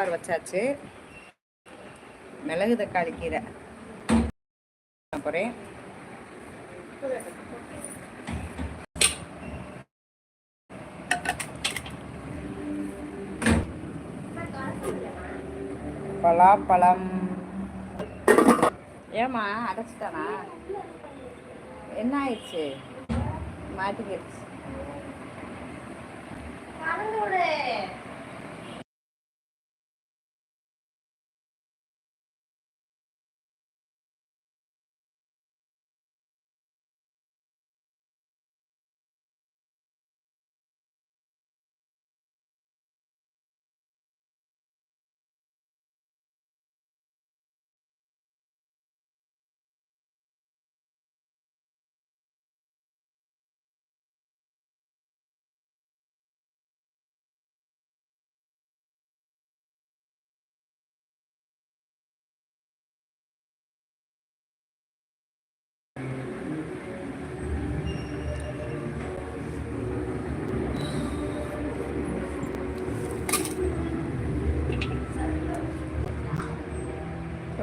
சாம்பார் வச்சாச்சு. மிளகு தக்காளி கீரை. போகிறேன் பலாப்பழம். ஏம்மா அடைச்சிட்டானா? என்ன ஆயிடுச்சு? மாட்டிக்கிடுச்சு.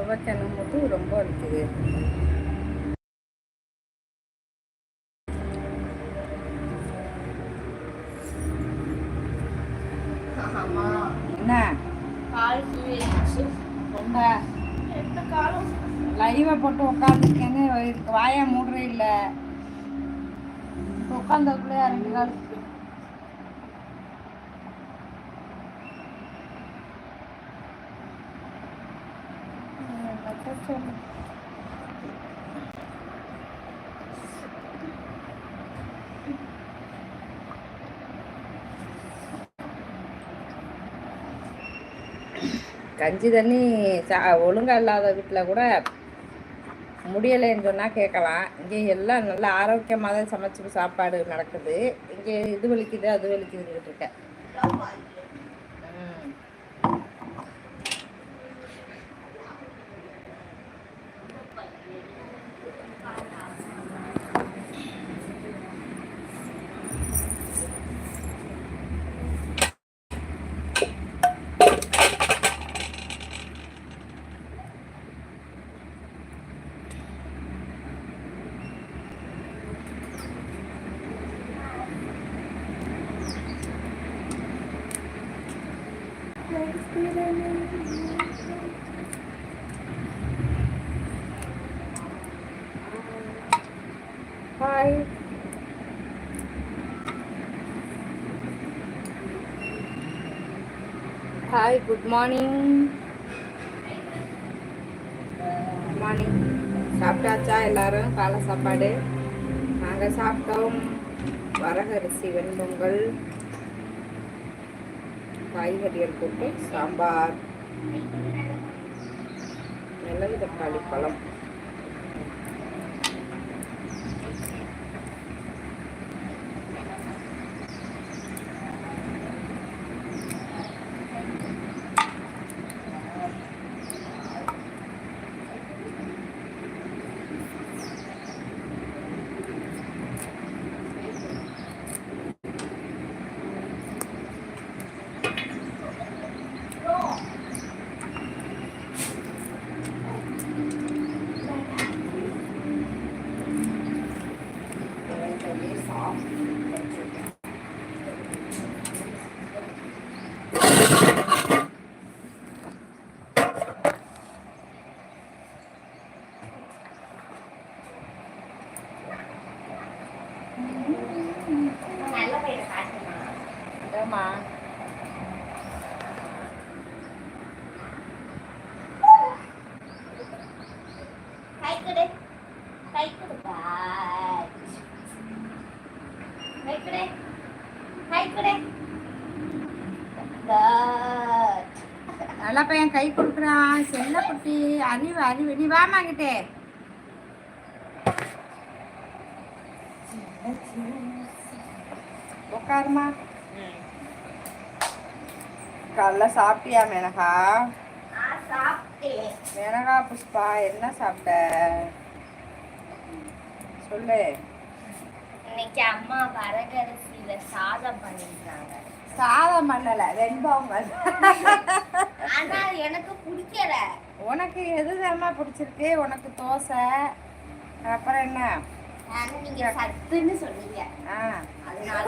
துவைக்கணும் போது ரொம்ப இருக்குது. என்ன? ரொம்ப லைவை போட்டு உட்காந்துருக்கேன்னு வாயா மூடுறே இல்லை. உட்காந்தக்குள்ளே ரெண்டு கால் சொல்லு கஞ்சி தண்ணி சா ஒழுங்காக இல்லாத வீட்டில் கூட முடியலைன்னு சொன்னால் கேட்கலாம். இங்கே எல்லாம் நல்லா ஆரோக்கியமாக தான் சமைச்சு சாப்பாடு நடக்குது. இங்கே இது வலிக்குது அது வலிக்குதுன்னு இருக்கேன் hi hi good morning good morning சாப்பிட்டாச்சா எல்லாரும்? காலை சாப்பாடு. நாங்கள் சாப்பிட்டோம். வரகரிசி வெண்பொங்கல். காய்கறிகள் போட்டு சாம்பார் மிளகு தக்காளி பழம் அதாம்மா கை கொடு கை கொடு கை கொடு கை கொடு நல்லா பையன் கை கொடுக்குறான் செல்ல குட்டி அறிவு அறிவு நீ வாமா கிட்டே உட்காருமா காலைல சாப்பிட்டியா மேனகா மேனகா புஷ்பா என்ன சாப்பிட்ட? சொல்லு. இன்னைக்கு அம்மா வரகரிசியில சாதம் பண்ணிருக்காங்க சாதம் பண்ணல வெண்பம் ஆனா எனக்கு பிடிக்கல. உனக்கு எது தானமா பிடிச்சிருக்கு? உனக்கு தோசை அப்புறம் என்ன? நீங்க சத்துன்னு சொன்னீங்க. ஆ. அதனால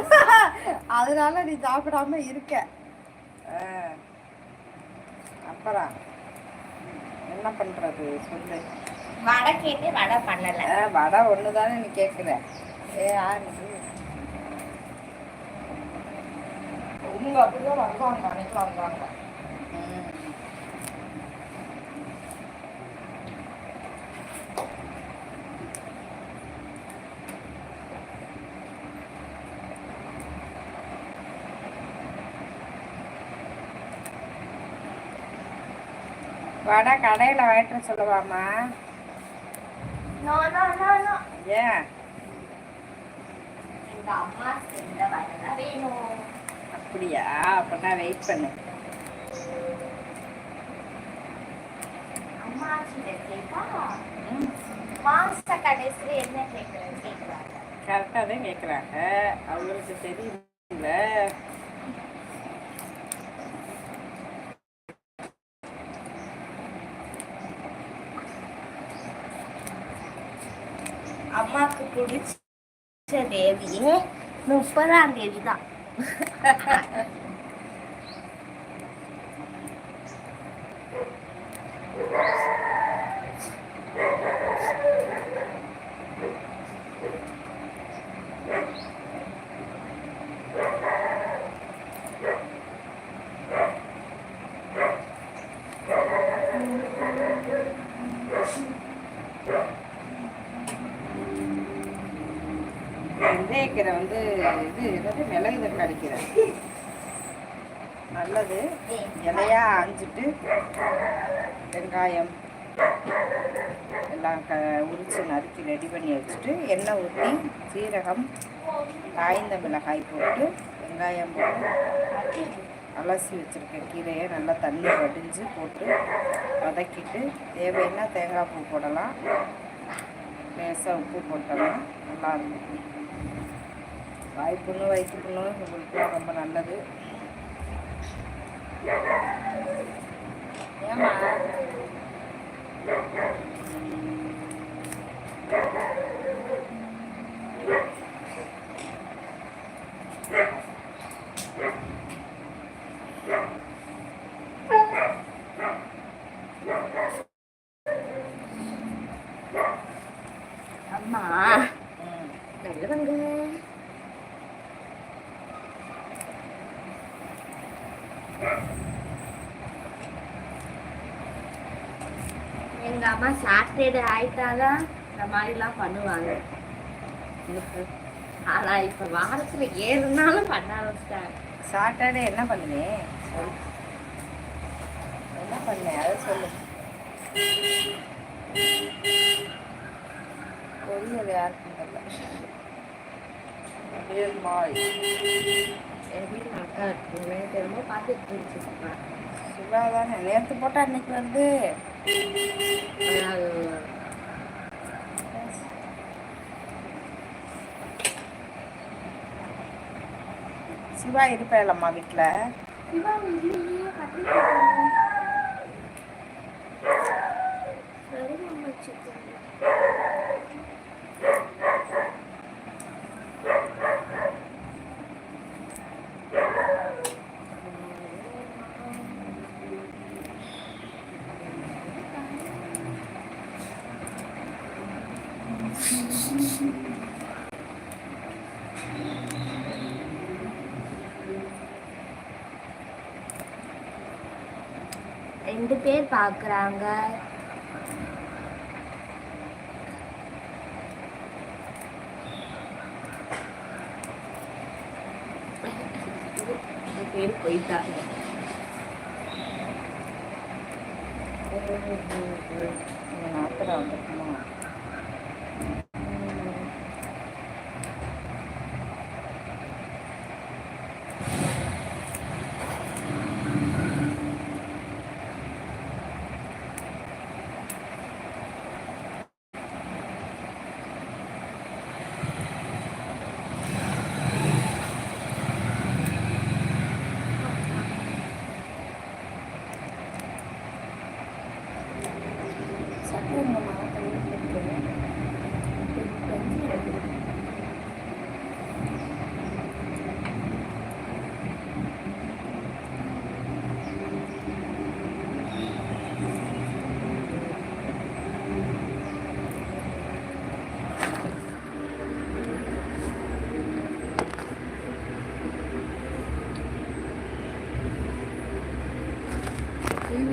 அதனால நீ சாப்பிடாம இருக்க. அப்புறம்? என்ன பண்றது? சொல்லு. வடை கேட்டு வடை பண்ணல. வடை ஒன்று தானே நீ கேட்குற ஏ யாரு உங்க அப்படிதான் வருவாங்க அன்னைக்கு வருவாங்க வடை கடையில் வாங்கிட்டு சொல்லுவாமா ஏன் அப்படியா? அப்படின்னா வெயிட் பண்ணு. கரெக்டாக தான் கேட்குறாங்க அவங்களுக்கு தெரியல அம்மாக்கு பிடிச்ச தேதியே முப்பதாம் தேதி தான். வெந்தயக்கீரை வந்து இது என்னது? மிளகு தக்காளி கீரை நல்லது. இலையா அஞ்சிட்டு வெங்காயம் எல்லாம் க உரித்து நறுக்கி ரெடி பண்ணி வச்சுட்டு எண்ணெய் ஊற்றி சீரகம் காய்ந்த மிளகாய் போட்டு வெங்காயம் போட்டு அலசி வச்சுருக்க கீரையை நல்லா தண்ணி வடிஞ்சு போட்டு வதக்கிட்டு தேவைன்னா தேங்காய் பூ போடலாம். லேசாக உப்பு போட்டோம்னா நல்லாயிருக்கும் வாய்ப்புண்ணு வயிற்று புண்ணு உங்களுக்குலாம் ரொம்ப நல்லது. ஏமா அம்மா எங்க அம்மா சாட்டர்டே ஆயிட்டாதான் இந்த மாதிரிலாம் பண்ணுவாங்க. இருக்கு. ஆனா இப்ப வாரத்துல நாளும் பண்ண ஆரம்பிச்சிட்டாங்க. சாட்டர்டே என்ன பண்ணுவேன் சொல்லு என்ன பண்ணேன் அதை சொல்லு. பொரியல் யாருக்கும் தெரியல பொரியல் இருக்குங்க திரும்ப பார்த்துட்டு சுகா தானே நேற்று போட்டா அன்னைக்கு சிவா இருப்பேலம்மா வீட்டில் சிவா ரெண்டு பேர் பார்க்குறாங்க. ரெண்டு பேர் போயிட்டாங்க. உங்கள் நாத்தில்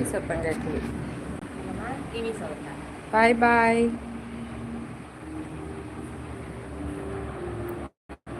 வந்துருக்குமா டிவி சத்தம் கேட்குது டிவி சொல்லுங்க பாய் பாய்